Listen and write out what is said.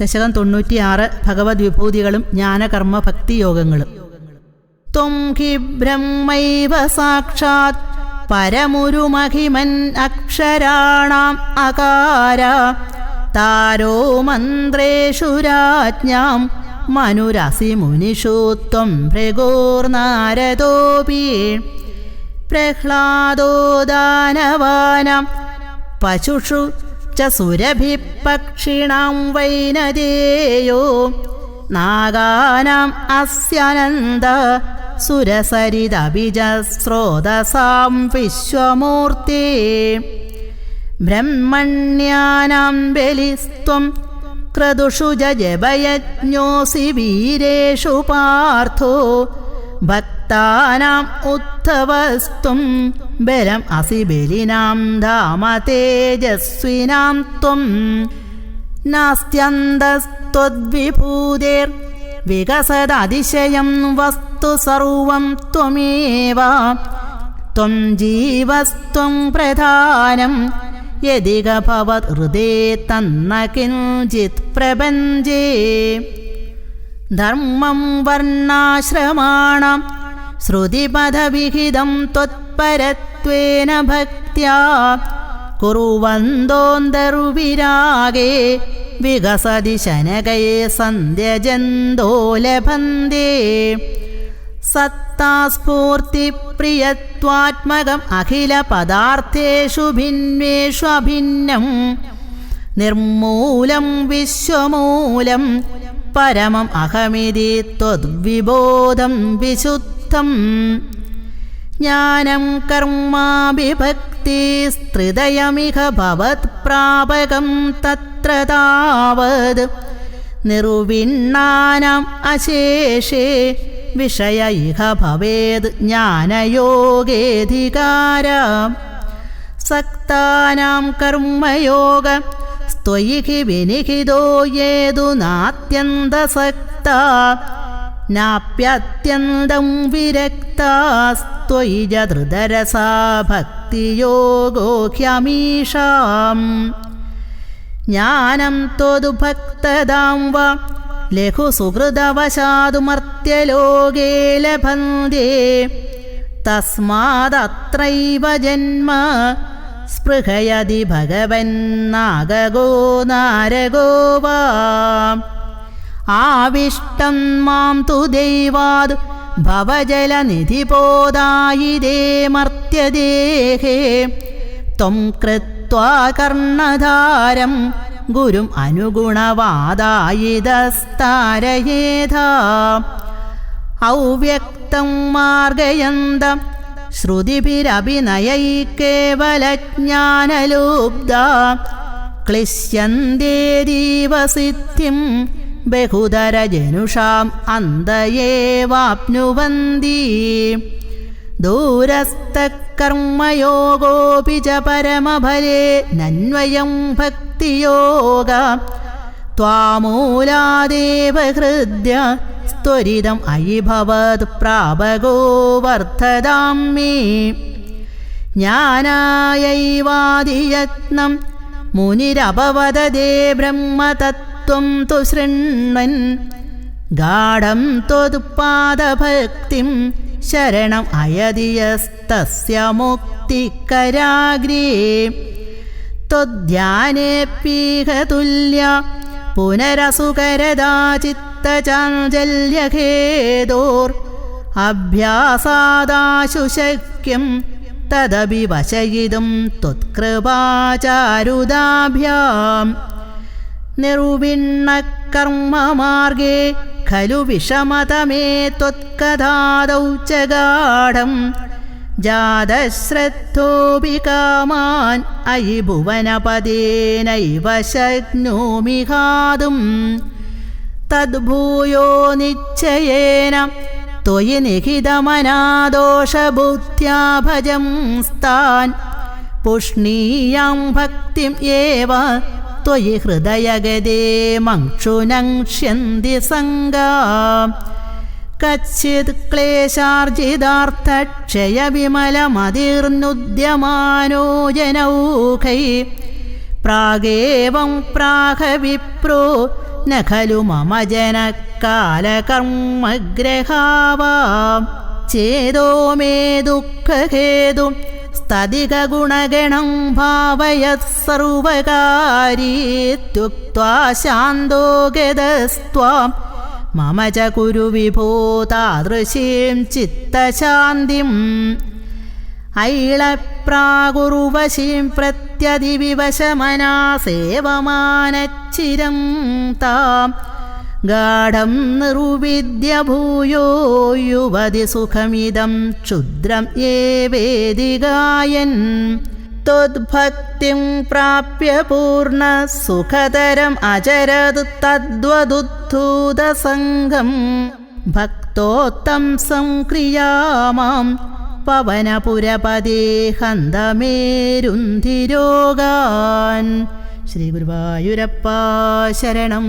ദശകം തൊണ്ണൂറ്റിയാറ് ഭഗവത് വിഭൂതികളും ജ്ഞാനകർമ്മ ഭക്തിയോഗങ്ങളും ത്വം ഹി ബ്രഹ്മൈവ സാക്ഷാത് പരമുരുമഹിമൻ അക്ഷരാണാം അകാര. താരോ മന്ത്രേഷു രാജ്ഞാം മനുരസി മുനിഷു ത്വം പ്രഹ്ലാദോ ദാനവാനം പശുഷു സുരഭിപക്ഷിണാം വൈനദേയോ നാഗാനാം അസ്യനന്ദ സുരസരിതഭിജസ്രോതസാം വിശ്വമൂർത്തി. ബ്രഹ്മണ്യാനാം ബലിസ്ത്വം ക്രതുഷു ജപയജ്ഞോസി വീരേഷു പാർത്ഥോ. ഭക്താനാം ഉദ്ധവസ്ത്വം ബലം അസി ബലിനാം ധാമ തേജസ്വിനാം ത്വം. നാസ്ത്യന്തസ്ത്വദ്വിഭൂതേർ വികസദതിശയം വസ്തു സർവം ത്വമേവ. ത്വം ജീവസ്ത്വം പ്രധാനം യദിക ഭവത് ഹൃദേ തന്ന കിഞ്ചിത് പ്രപഞ്ചേ. ധർമ്മം വർണാശ്രമാണം ശ്രുതിപഥവിഹിതം ത്വത്പരത്വേന ഭക്ത്യാ കുറുവന്തോന്തർവിരാഗേ വികസതി ശനകയെ സന്ധ്യജന്തോലഭന്തേ സത്താസ്ഫൂർത്തി പ്രിയത്വാത്മകം അഖില പദാർത്ഥേഷു ഭിന്വേഷു അഭിന്നം. നിർമൂലം വിശ്വമൂലം പരമം അഹമിതി ത്വദ്വിബോധം വിശുദ്ധം. ജ്ഞാനം കർമാഭിഭക്തി സ്ത്രിതയമിഹ ഭവത് പ്രാപകം തത്ര താവത്. നിർവിണ്ണാനാം അശേഷേ വിഷയ ഇഹ ഭവേത് ജ്ഞാനയോഗേധികാര. സക്താനാം കർമ്മയോഗ സ്ത്വയി ഹി വിനിഹിതോ യേതു നാത്യന്തസക്ത നാപ്യത്യന്തം വിരക്താസ്ത്വയി ധൃതരസാ ഭക്തിയോഗോ ഹ്യമീഷാം. ജ്ഞാനം ത്വതു ഭക്തദാം വ ലഘുസുഹൃതവശാതുമർത്യലോകേ ലഭന്തേ. തസ്മാദത്രൈവ ജന്മ സ്പൃഹയതി ഭഗവന്നാഗോ നാരഗോ വാ. ആവിഷ്ടം മാം തു ദൈവാത് ഭവജലനിധിപോദായിതേ മർത്യദേഹേ. ത്വം കൃത്വാ കർണധാരം ഗുരും അനുഗുണവാദായിതസ്താരയേധാ. ഔവ്യക്തം മാർഗയന്ത ശ്രുതിഭിരഭിനയൈ ക്ലിശ്യന്തേ ക്ലിശ്യന്തേരീവസിദ്ധിം ബഹുധരജനുഷാം അന്തയേവാപ്നുവന്തി ദൂരസ്ഥകർമ്മയോഗോപി ച പരമഫലേ നന്വയം ഭക്തിയോഗ. ത്വാമൂലാദേവ ഹൃദ്യ സ്ത്വരിതം അയി ഭവത് പ്രാപകോ വർദ്ധതാം മേ. ജ്ഞാനായൈവാദിയത്നം മുനിരപവദേ ബ്രഹ്മതത്വം തു ശൃണ്വൻ ഗാഢം ത്വതുപാദഭക്തിം ശരണം അയതിയസ്തസ്യ മുക്തികരാഗ്രേ ത്വധ്യാനേപ്പീഹ തുല്യ പുനരസുകരദാ ചിത്തചാഞ്ചല്യഖേദോർ അഭ്യാസാദാശു തദപി വശയിതും ത്വത്കൃപാചാരുദാഭ്യാം. നിർവിണ്ണകർമ്മമാർഗേ ഖലു വിഷമതമേ ത്വത്കഥാദൗ ച ഗാഠം ജാതശ്രദ്ധോപി കാമാൻ അയി ഭുവനപദേനൈവ ശക്നോമി ഹാതും തദ്ഭൂയോ നിശ്ചയേന ത്വയി നിഹിതമനാദോഷബുദ്ധ്യാ ഭജം സ്ഥാൻ. പുഷ്ണീയാം ഭക്തിം ഏവ ത്വയി ഹൃദയഗതേ മക്ഷുനങ്ഷ്യന്തി സംഗാ. കച്ചിത് ക്ലേശാർജിതാർത്ഥക്ഷയവിമലമതിർന്നുദ്യമാനോ ജനൗഖൈ പ്രാഗേവം പ്രാഹവിപ്രോ ന ഖലു മമ ജനകാലകർമ്മഗ്രഹാവാം. ചേതോ മേ ദുഃഖഹേതും സ്തതിക ഗുണഗണം ഭാവയത് സർവകാരീത്യുക്വാ ശാന്തോ ഗതസ്ത്വാം മമ ച കുരു വിഭോ താദൃശീം ചിത്തശാന്തിം. ഐളപ്രാകുറുവശീം പ്രത്യതിവിവശമനാ സേവമാനച്ചിരം താം ഗാഠം നിർവിദ്യ ഭൂയോ യുവതി സുഖമിദം ക്ഷുദ്രം ഏവേദി ഗായൻ ത്വദ്ഭക്തിം പ്രാപ്യ പൂർണ സുഖതരം അചരത് തദ്വദുദ്ധൂതസംഗം ഭക്തോത്തം സംക്രിയാമാം പവനപുരപദേ ഹന്തമേരുന്ധിരോഗാൻ ശ്രീ ഗുരുവായൂരപ്പ ശരണം.